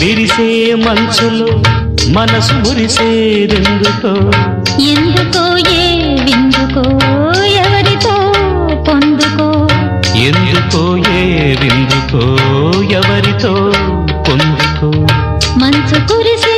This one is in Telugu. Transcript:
విరిసే మంచులు మనసు మురిసే రెండుతో. ఎందుకో ఏ విందుకో ఎవరితో పొందుకో? ఎందుకో ఏ విందుకో ఎవరితో పొందుకో? మంచు కురిసే